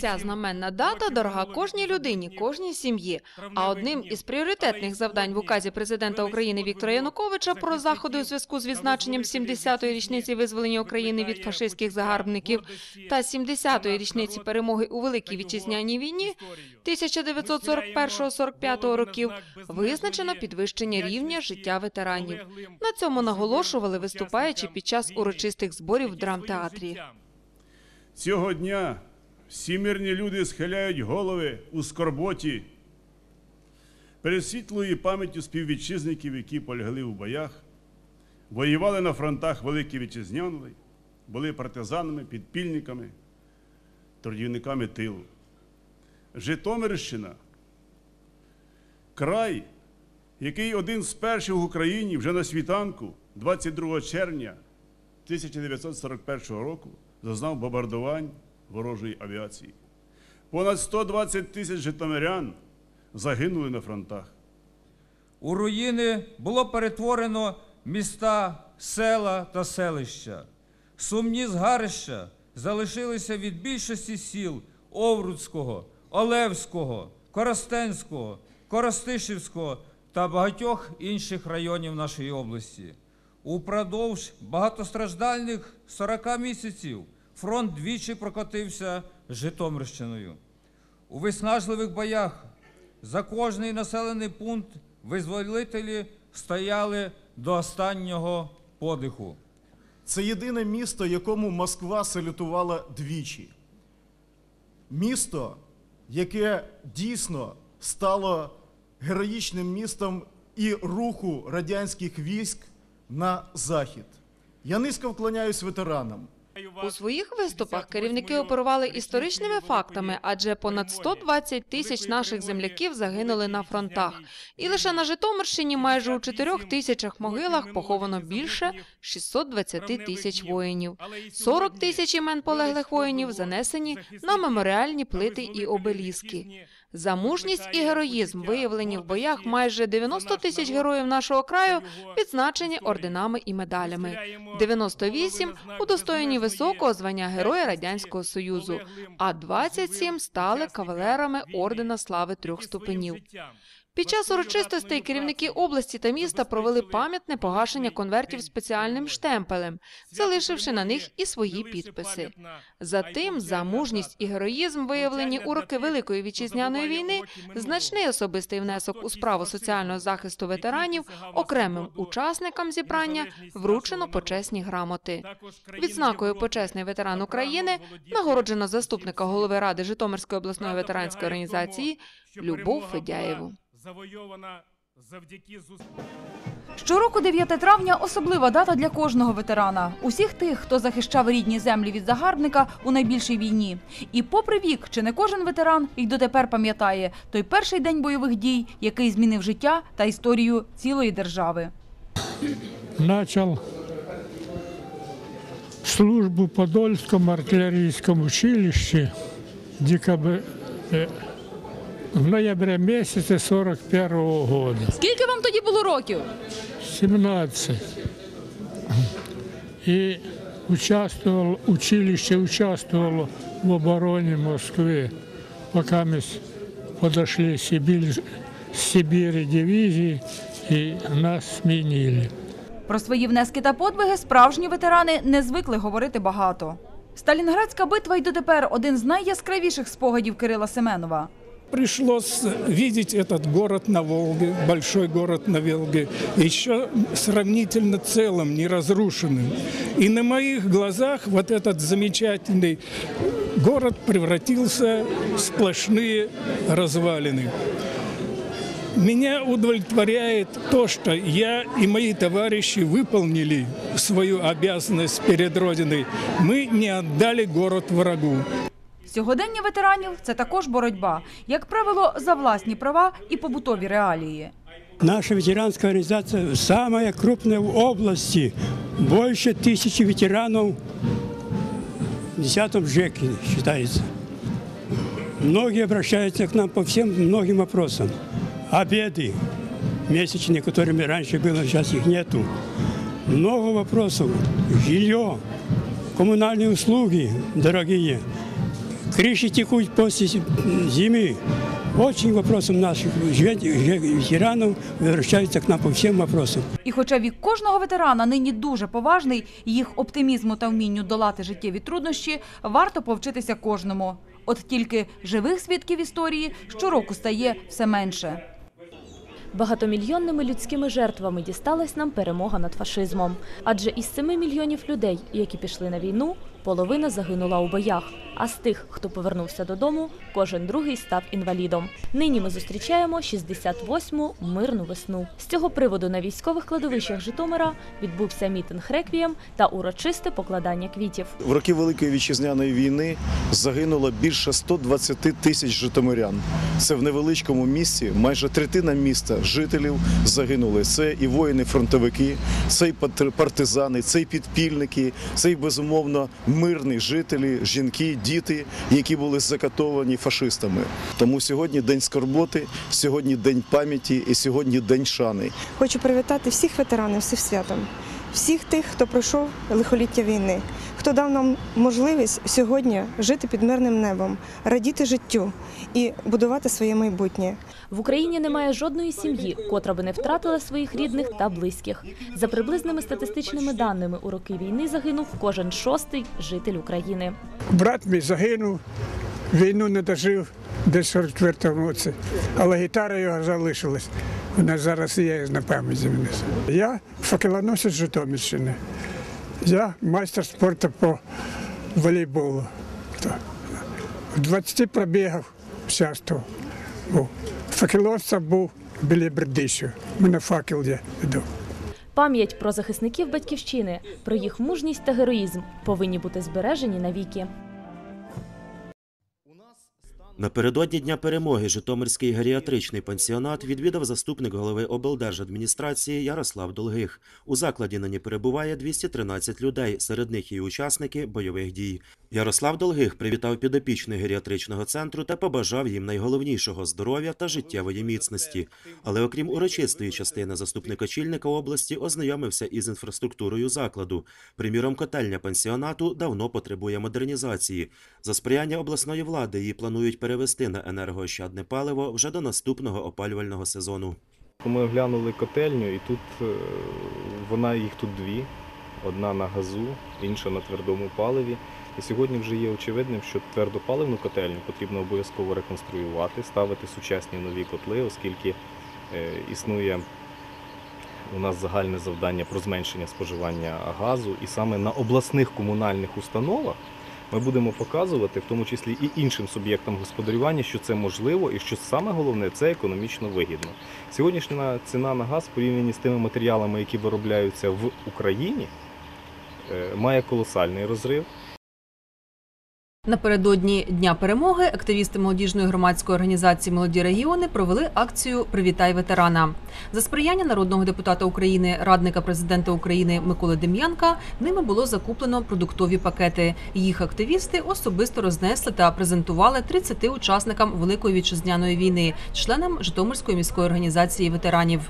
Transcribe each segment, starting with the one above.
Ця знаменна дата дорога кожній людині, кожній сім'ї. А одним із пріоритетних завдань в указі президента України Віктора Януковича про заходи у зв'язку з відзначенням 70-ї річниці визволення України від фашистських загарбників та 70-ї річниці перемоги у Великій вітчизняній війні 1941-45 років визначено підвищення рівня життя ветеранів. На цьому наголошували виступаючи під час урочистих зборів в драмтеатрі. Цього дня всі мирні люди схиляють голови у скорботі перед світлою пам'яттю співвітчизників, які полягли в боях, воювали на фронтах Великої Вітчизняної, були партизанами, підпільниками, трудівниками тилу. Житомирщина край, який один з перших в Україні вже на світанку, 22 червня 1941 року, зазнав бомбардувань ворожої авіації. Понад 120 тисяч житомирян загинули на фронтах. У руїни було перетворено міста, села та селища. Сумні згарища залишилися від більшості сіл Овруцького, Олевського, Коростенського, Коростишівського та багатьох інших районів нашої області. Упродовж багатостраждальних 40 місяців фронт двічі прокотився Житомирщиною. У виснажливих боях за кожний населений пункт визволителі стояли до останнього подиху. Це єдине місто, якому Москва салютувала двічі. Місто, яке дійсно стало героїчним містом і руху радянських військ на захід. Я низько вклоняюсь ветеранам. У своїх виступах керівники оперували історичними фактами, адже понад 120 тисяч наших земляків загинули на фронтах. І лише на Житомирщині майже у 4 тисячах могилах поховано більше 620 тисяч воїнів. 40 тисяч імен полеглих воїнів занесені на меморіальні плити і обеліски. За мужність і героїзм, виявлені в боях, майже 90 тисяч героїв нашого краю відзначені орденами і медалями. 98 удостоєні високого звання Героя Радянського Союзу, а 27 стали кавалерами ордена слави трьох ступенів. Під час урочистостей керівники області та міста провели пам'ятне погашення конвертів спеціальним штемпелем, залишивши на них і свої підписи. Затим, за мужність і героїзм, виявлені у роки Великої вітчизняної війни, значний особистий внесок у справу соціального захисту ветеранів окремим учасникам зібрання вручено почесні грамоти. Відзнакою почесний ветеран України нагороджено заступника голови ради Житомирської обласної ветеранської організації Любов Федяєву. Завойована завдяки зусиллям. Щороку 9 травня особлива дата для кожного ветерана, усіх тих, хто захищав рідні землі від загарбника у найбільшій війні. І попри вік, чи не кожен ветеран і дотепер пам'ятає той перший день бойових дій, який змінив життя та історію цілої держави. начал службу в Подольском артиллерийском училище декабрь, э, в ноябре месяце 41 года. Скільки вам тоді було років? 17. И участвовал, училище участвовало в обороне Москвы, пока мы с- подошли Сибирь, с Сибири дивизии и нас сменили. Про свої внески та подвиги справжні ветерани не звикли говорити багато. Сталінградська битва й дотепер один з найяскравіших спогадів Кирила Семенова. Пришлось видеть этот город на Волге, большой город на Волге, еще сравнительно целым, не разрушенным. И на моих глазах вот этот замечательный город превратился в сплошные развалины. Меня удовлетворяет то, что я и мои товарищи выполнили свою обязанность перед Родиной. Мы не отдали город врагу. Сьогодення ветеранів це також боротьба, як правило, за власні права і побутові реалії. Наша ветеранская организация самая крупная в области. Больше тысячи ветеранов в 10 ЖЭКе считается. Многие обращаются к нам по всем многим вопросам. Обеды месячные, которыми раньше было, сейчас их нету. Много вопросов. Жилье, коммунальные услуги дорогие. крыши текут после зимы. Очень вопросом наших ве- ве- ветеранов возвращаются к нам по всем вопросам. І хоча вік кожного ветерана нині дуже поважний, їх оптимізму та вмінню долати життєві труднощі варто повчитися кожному. От тільки живих свідків історії щороку стає все менше. Багатомільйонними людськими жертвами дісталась нам перемога над фашизмом. Адже із 7 мільйонів людей, які пішли на війну, половина загинула у боях. А з тих, хто повернувся додому, кожен другий став інвалідом. Нині ми зустрічаємо 68-му мирну весну. З цього приводу на військових кладовищах Житомира відбувся мітинг реквієм та урочисте покладання квітів. В роки Великої вітчизняної війни загинуло більше 120 тисяч житомирян. Це в невеличкому місті. Майже третина міста жителів загинули. Це і воїни-фронтовики, це і партизани, це і підпільники, це і безумовно мирні жителі, жінки, діти, які були закатовані фашистами. Тому сьогодні день скорботи, сьогодні день пам'яті і сьогодні день шани. Хочу привітати всіх ветеранів всіх святом, всіх тих, хто пройшов лихоліття війни, хто дав нам можливість сьогодні жити під мирним небом, радіти життю і будувати своє майбутнє. В Україні немає жодної сім'ї, котра би не втратила своїх рідних та близьких. За приблизними статистичними даними, у роки війни загинув кожен шостий житель України. Брат мій загинув, війну не дожив десь в 44-му році, але гітара його залишилась. Вона зараз є на пам'яті. Я факелоносець Житомирщини. Я майстер спорту по волейболу. В 20 пробігах участвував. Був. Був біля Бердищу. Мене факел я веду. Пам'ять про захисників батьківщини, про їх мужність та героїзм повинні бути збережені навіки. Напередодні Дня перемоги Житомирський геріатричний пансіонат відвідав заступник голови облдержадміністрації Ярослав Долгих. У закладі нині перебуває 213 людей, серед них і учасники бойових дій. Ярослав Долгих привітав підопічних геріатричного центру та побажав їм найголовнішого здоров'я та життєвої міцності. Але окрім урочистої частини заступник очільника області ознайомився із інфраструктурою закладу. Приміром, котельня пансіонату давно потребує модернізації. За сприяння обласної влади її планують перевести на енергоощадне паливо вже до наступного опалювального сезону. Ми оглянули котельню, і тут е, вона їх тут дві: одна на газу, інша на твердому паливі. І сьогодні вже є очевидним, що твердопаливну котельню потрібно обов'язково реконструювати, ставити сучасні нові котли, оскільки е, існує у нас загальне завдання про зменшення споживання газу, і саме на обласних комунальних установах ми будемо показувати, в тому числі і іншим суб'єктам господарювання, що це можливо і що саме головне це економічно вигідно. Сьогоднішня ціна на газ порівняно з тими матеріалами, які виробляються в Україні, е, має колосальний розрив. Напередодні Дня перемоги активісти молодіжної громадської організації Молоді регіони провели акцію Привітай ветерана за сприяння народного депутата України, радника президента України Миколи Дем'янка. Ними було закуплено продуктові пакети. Їх активісти особисто рознесли та презентували 30 учасникам Великої вітчизняної війни, членам Житомирської міської організації ветеранів.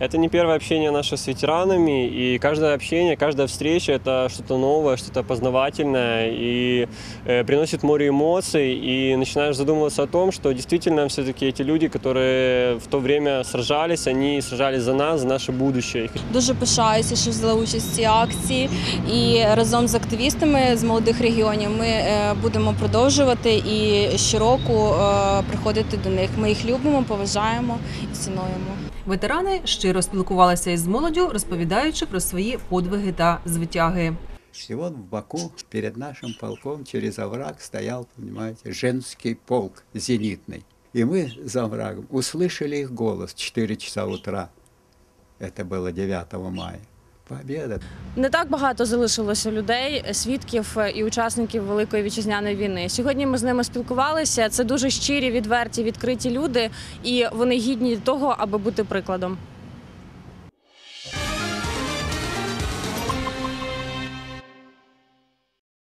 Это не первое общение наше с ветеранами, и каждое общение, каждая встреча – это что-то новое, что-то познавательное, и э, приносит море эмоций, и начинаешь задумываться о том, что действительно все-таки эти люди, которые в то время сражались, они сражались за нас, за наше будущее. Дуже пишаюся, що взяла участь в цій акції. І разом з активістами з молодих регіонів ми е, будемо продовжувати і щороку е, приходити до них. Ми їх любимо, поважаємо і цінуємо. Ветерани щиро спілкувалися із молоддю, розповідаючи про свої подвиги та звитяги. И вот в Баку перед нашим полком через овраг стоял, понимаете, женский полк зенитный. И мы за оврагом услышали их голос в 4 часа утра. Это было 9 мая. Победа. Не так багато залишилося людей, свідків і учасників Великої вітчизняної війни. Сьогодні ми з ними спілкувалися. Це дуже щирі, відверті, відкриті люди, і вони гідні того, аби бути прикладом.